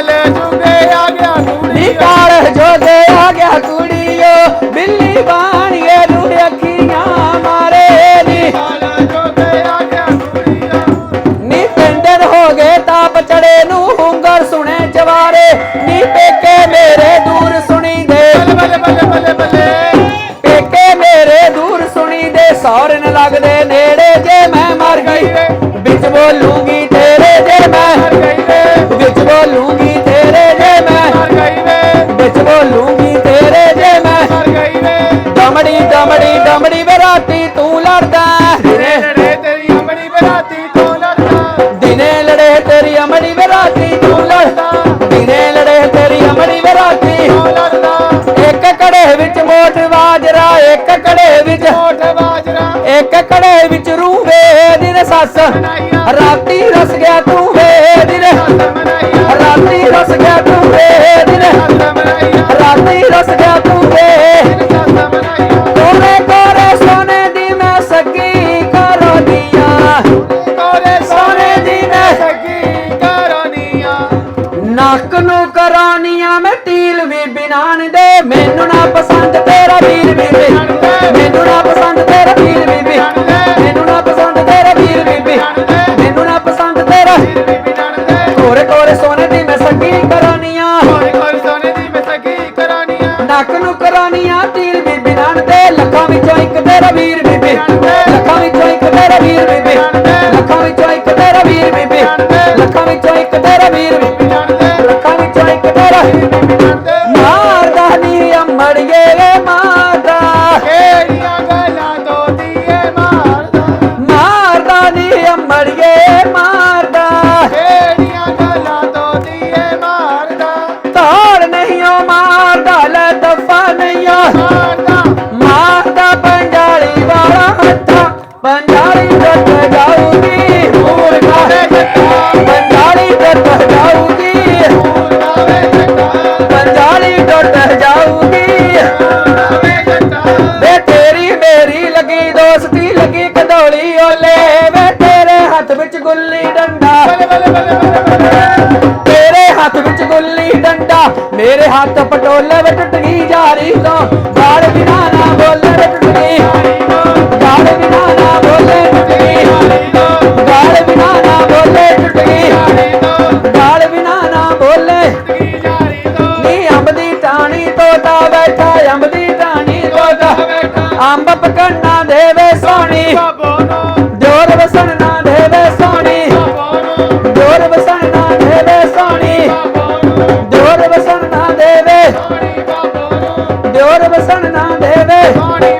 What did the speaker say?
ਕਾਲ ਜੁਗੇ ਆ ਗਿਆ ਨੀ ਕੁੜੀ ਕਾਲ ਜੋਗੇ ਆ ਗਿਆ ਕੁੜੀਓ ਬਿੱਲੀ ਬਾਣੀਏ ਨੂੰ ਅੱਖੀਆਂ ਮਾਰੇ ਨੀ। ਕਾਲ ਜੁਗੇ ਆ ਗਿਆ ਕੁੜੀਆ ਨੀ ਪਿੰਡਰ ਹੋ ਗਏ ਤਾਪ ਚੜੇ ਨੂੰ ਹੁੰਗਰ ਸੁਣੇ ਜਵਾਰੇ। ਨੀ ਪੇਕੇ ਮੇਰੇ ਦੂਰ ਸੁਣੀ ਦੇ ਬੱਲੇ ਬੱਲੇ ਬੱਲੇ ਬੱਲੇ। ਪੇਕੇ ਮੇਰੇ ਦੂਰ ਸੁਣੀ ਦੇ ਸੌਰਨ ਲੱਗਦੇ ਨੇੜੇ ਜੇ ਮੈਂ ਮਰ ਗਈ ਵਿੱਚ ਬੋਲੂੰਗੀ ਲੜਦਾ। ਇੱਕ ਕੜੇ ਵਿੱਚ ਮੋਠ ਬਾਜਰਾ ਇੱਕ ਕੜੇ ਵਿੱਚ ਬਾਜਰਾ। ਇੱਕ ਕੜੇ ਵਿੱਚ ਰੂਵੇ ਦਿਨ ਸੱਸ ਕਰਾਨੀਆਂ ਮੈਂ ਟੀਲ ਵੀ ਬਿਨਾਨ ਦੇ। ਮੈਨੂੰ ਨਾ ਪਸੰਦ ਤੇਰਾ ਵੀਰ ਬੀਬੀ। ਮੈਨੂੰ ਨਾ ਪਸੰਦ ਤੇਰਾ ਵੀਰ ਬੀਬੀ। ਮੈਨੂੰ ਨਾ ਪਸੰਦ ਤੇਰਾ ਵੀਰ ਬੀਬੀ। ਮੈਨੂੰ ਨਾ ਪਸੰਦ ਤੇਰਾ ਕੋਰੇ ਕੋਰੇ ਸੋਨੇ ਦੀ ਮੈਂ ਸਕੀ ਕਰਾਨੀਆਂ। ਕੋਰੇ ਕੋਰੇ ਸੋਨੇ ਦੀ ਮੈਂ ਸਗੀ ਕਰੋਨੀਆਂ। ਨੱਕ ਨੂੰ ਕਰਾਨੀਆਂ ਟੀਲ ਵੀ ਬਿਨਾਨ ਦੇ। ਲੱਖਾਂ ਵਿੱਚੋਂ ਇੱਕ ਤੇਰਾ ਵੀਰ ਬੀਬੀ। ਲੱਖਾਂ ਵਿੱਚੋਂ ਇੱਕ ਤੇਰਾ ਵੀਰ ਬੀਬੀ। ਲੱਖਾਂ ਵਿੱਚੋਂ ਇੱਕ ਤੇਰਾ ਵੀਰ ਬੀਬੀ। ਲੱਖਾਂ ਵਿੱਚੋਂ ਇੱਕ ਤੇਰਾ ਵੀਰ ਬੀਬੀ। ਜਾਣਦੇ ਮਾਰਦਾ ਨੀ ਅਮੜੀਏ ਵੇ ਮਾਰਦਾ। ਕਿਹੜੀਆਂ ਗੱਲਾਂ ਤੋਂ ਦੀਏ ਮਾਰਦਾ? ਮਾਰਦਾ ਨੀ ਅਮੜੀਏ ਮਾਰਦਾ। ਕਿਹੜੀਆਂ ਗੱਲਾਂ ਤੋਂ ਦੀਏ ਮਾਰਦਾ? ਤਾੜ ਨਹੀਂ ਉਹ ਮਾਰਦਾ ਲੈ ਦਫਾ ਨਹੀਂ ਮਾਰਦਾ। ਮਾਰਦਾ ਪੰਜਾਲੀ ਵਾਲਾ ਹੱਥਾਂ ਪੰਜਾਲੀ ਟੁੱਟ ਜਾਊਗੀ। ਹੋਰ ਕਾਹੇ ਜੱਟਾ ਪੰਜਾਲੀ ਟੁੱਟ ਗੁੱਲੀ ਡੰਡਾ। ਤੇਰੇ ਹੱਥ ਵਿੱਚ ਗੁੱਲੀ ਡੰਡਾ, ਮੇਰੇ ਹੱਥ ਪਟੋਲੇ ਵਿੱਚ ਟੁੱਟ ਗਈ ਜਾਰੀ ਤੋਂ। ਗਾਲ ਬਿਨਾ ਨਾ ਬੋਲੇ ਟੁੱਟ ਗਈ ਗਾਲ ਬਿਨਾ ਨਾ ਬੋਲੇ ਟੁੱਟ ਗਈ ਗਾਲ ਬਿਨਾ ਨਾ ਬੋਲੇ ਟੁੱਟ ਗਈ ਗਾਲ ਬਿਨਾ ਨਾ ਬੋਲੇ ਨੀ ਅੰਬ ਦੀ ਟਾਣੀ ਤੋਤਾ ਬੈਠਾ, ਅੰਬ ਦੀ ਟਾਣੀ ਤੋਤਾ। ਅੰਬ ਪਕੜਨਾ ਦੇਵੇ ਸੋਣੀ। ਜੋਰ ਨਾ ਦੇਵੇ। ਜੋਰ